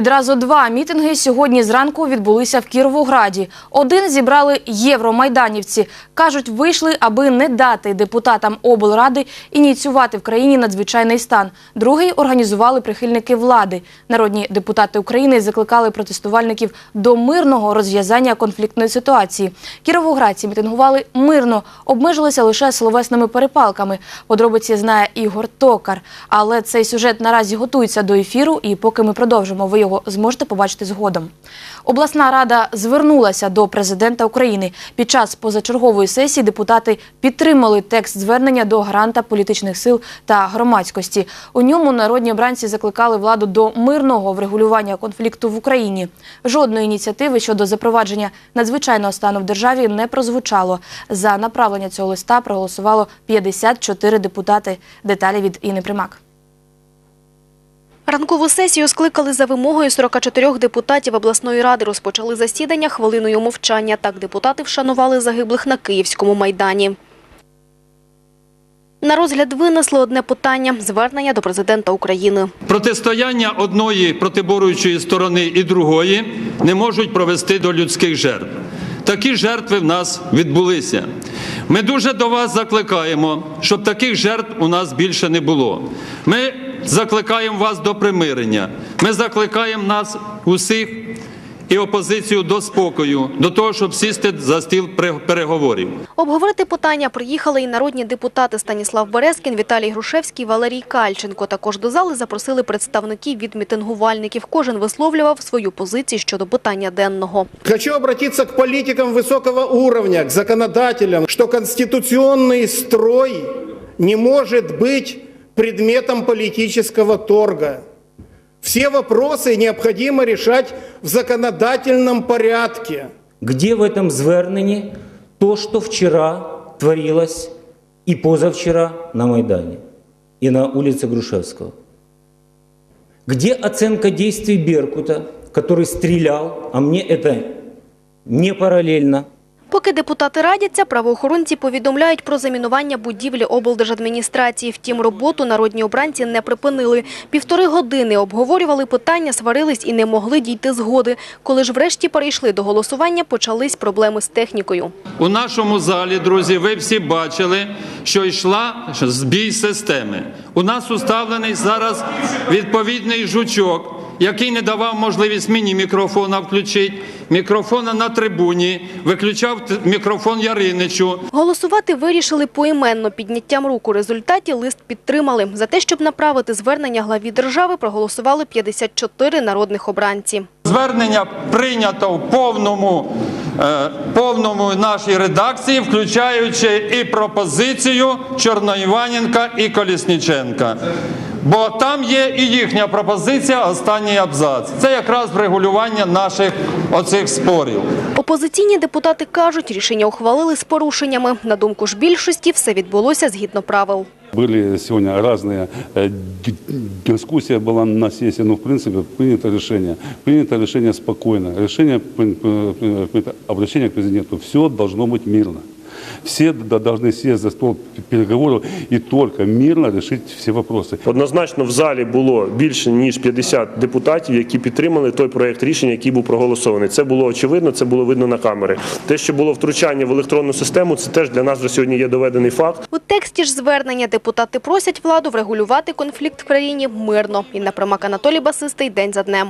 Відразу два мітинги сьогодні зранку відбулися в Кіровограді. Один зібрали євромайданівці. Кажуть, вийшли, аби не дати депутатам облради ініціювати в країні надзвичайний стан. Другий організували прихильники влади. Народні депутати України закликали протестувальників до мирного розв'язання конфліктної ситуації. Кіровоградці мітингували мирно, обмежилися лише словесними перепалками. Подробиці знає Ігор Токар. Але цей сюжет наразі готується до ефіру, і поки ми продовжимо, ви зможете побачити згодом. Обласна рада звернулася до президента України. Під час позачергової сесії депутати підтримали текст звернення до гаранта політичних сил та громадськості. У ньому народні обранці закликали владу до мирного врегулювання конфлікту в Україні. Жодної ініціативи щодо запровадження надзвичайного стану в державі не прозвучало. За направлення цього листа проголосувало 54 депутати. Деталі від Інни Примак. Ранкову сесію скликали за вимогою 44 депутатів обласної ради. Розпочали засідання хвилиною мовчання. Так депутати вшанували загиблих на Київському майдані. На розгляд винесли одне питання – звернення до президента України. Протистояння одної протиборюючої сторони і другої не можуть провести до людських жертв. Такі жертви в нас відбулися. Ми дуже до вас закликаємо, щоб таких жертв у нас більше не було. Ми закликаємо вас до примирення. Ми закликаємо нас усіх і опозицію до спокою, до того, щоб сісти за стіл переговорів. Обговорити питання приїхали і народні депутати Станіслав Березкін, Віталій Грушевський, Валерій Кальченко. Також до зали запросили представників від мітингувальників. Кожен висловлював свою позицію щодо питання денного. Хочу обратиться к политикам высокого уровня, к законодателям, что конституционный строй не может быть предметом политического торга. Все вопросы необходимо решать в законодательном порядке. Где в этом зверненні то, что вчера творилось и позавчера на Майдане и на улице Грушевского? Где оценка действий Беркута, который стрелял, а мне это не параллельно? Поки депутати радяться, правоохоронці повідомляють про замінування будівлі облдержадміністрації. Втім, роботу народні обранці не припинили. Півтори години обговорювали питання, сварились і не могли дійти згоди. Коли ж врешті перейшли до голосування, почались проблеми з технікою. У нашому залі, друзі, ви всі бачили, що йшла збій системи. У нас уставлений зараз відповідний жучок, який не давав можливість мені мікрофона включити, мікрофона на трибуні, виключав мікрофон Яриничу. Голосувати вирішили поіменно. Підняттям рук у результаті лист підтримали. За те, щоб направити звернення главі держави, проголосували 54 народних обранці. Звернення прийнято в повному, е, повному нашій редакції, включаючи і пропозицію Чорноіваненка і Колісніченка. Бо там є і їхня пропозиція, останній абзац. Це якраз врегулювання наших оцих спорів. Опозиційні депутати кажуть, рішення ухвалили з порушеннями. На думку ж більшості, все відбулося згідно правил. Были сегодня разные э, ди- дискуссия была на сессии, но в принципе принято решение. Принято решение спокойно. Решение пр- пр- пр- принято обращение к президенту. Все должно быть мирно. Все должны сесть за стол п- переговоров и только мирно решить все вопросы. Однозначно в залі було більше ніж 50 депутатів, які підтримали той проект рішення, який був проголосований. Це було очевидно, це було видно на камери. Те, що було втручання в електронну систему, це теж для нас вже сьогодні є доведений факт. У тексті ж звернення депутати просять владу врегулювати конфлікт в країні мирно. Інна Примак, Анатолій Басистий. День за днем.